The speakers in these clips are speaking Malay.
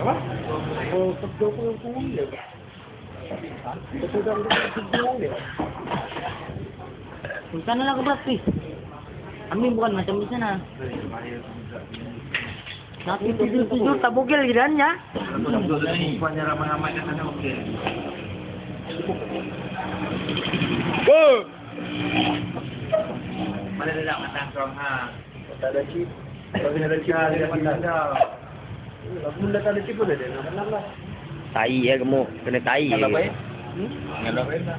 apa? Oh, sedang pun sedang dia. Sedang pun sedang dia. bukan macam di sana. Nanti tidur-tidur tak bogel gitu kan ya. Tuan-tuan ramai-ramai kat sana okey. Oh. Mana dah nak matang sorang ha. Tak ada chip. Tak ada chip. Tak ada chip. Mula tak ada tipu dah dia. Tai eh, ya kamu. kena tai. Kalau baik. Jangan dah baik dah.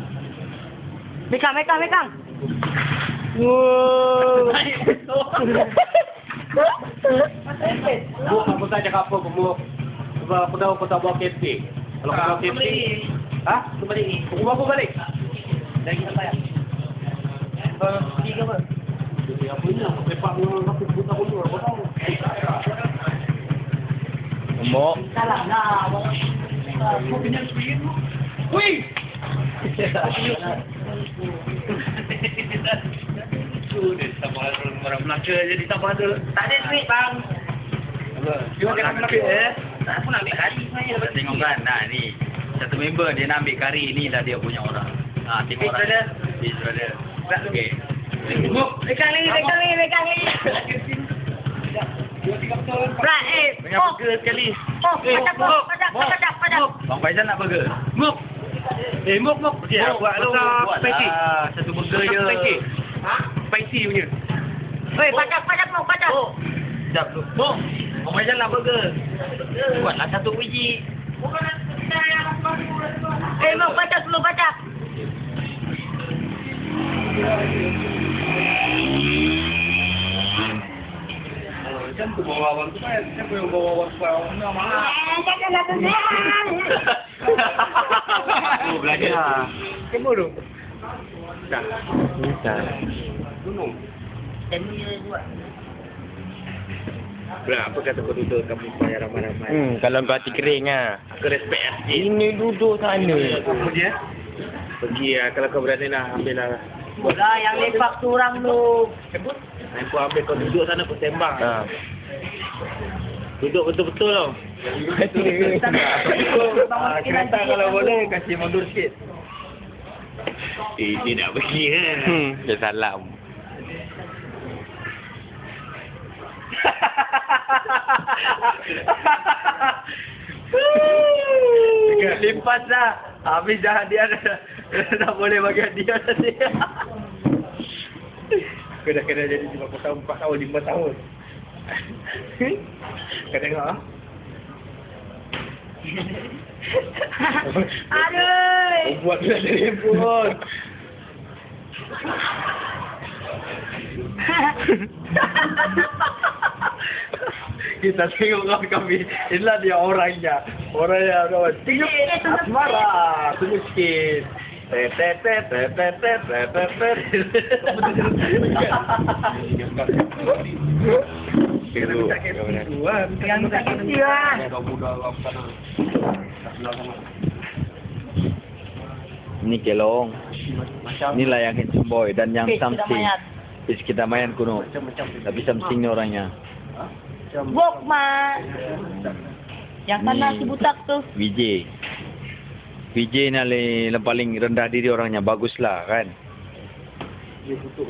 Mekang, mekang, mekang. Wow. Bu, aku tak cakap apa kamu. Sebab aku tahu aku tak buat KFC. Kalau kau KFC Ha? Aku balik ni. Aku aku balik. Lagi kita bayar. Tiga apa? Tiga punya. Aku tepat dengan aku buta bulu. Aku tahu. Salah lah. Wih! Orang Melaka jadi tak ada. Tak ada duit bang. Cuma jangan Melaka eh. Tak aku nak ambil kari saya. Tengok kan, nah ni. Satu member dia nak ambil kari ni dah dia punya orang. Ha, tengok orang. brother. Big brother. Okey. Mekang lagi, mekang lagi, mekang lagi. Berat eh. Dengan oh. burger sekali. Oh, eh, padam, muk, padam, muk, padam, padam, padam, padam. Bang Faizal nak burger. Muk. Eh, muk, muk. Okey, aku buat lu. Buat lah. Satu burger je. Spicy. Ha? Spicy punya. Eh, padam, padam, muk, padam. Muk. Sekejap dulu. Muk. Bang Faizal nak burger. Buatlah satu biji. Bukan nak yang Eh, muk, padam dulu, padam. Kenapa kau nak tenang? Kenapa kau nak tenang? Kenapa kau nak tenang? Kenapa kau nak tenang? Kenapa apa kata kau duduk kamu bayar ramai-ramai? Hmm, kalau berhati kering ah. Aku respect ah. Ini duduk sana. Apa dia? Pergi ah kalau kau berani nak ambil lah. Bola yang lepak turang tu. Sebut pun ambil kau duduk sana kau sembang. Ha. Duduk betul-betul tau. Ah, kereta kalau boleh kasih mundur sikit. Eh, dia nak pergi kan? Hmm, dia salam. Lipat dah. Habis dah dia dah, dah boleh bagi dia nanti. Kau dah kena jadi 50 tahun, 4 tahun, 5 tahun. Kau tengok ah. Aduh. Oh, buat dia handphone. Kita tengok kawan kami. Inilah dia orangnya. Orang yang kawan. Tengok. Asmara. Tunggu sikit. Ini kelong. Inilah yang handsome boy dan yang something. Is kita main kuno. Tapi something ni orangnya. Bok ma. Yang mana si butak tu? Wijay. VJ ni paling rendah diri orangnya. Baguslah kan. dia tutup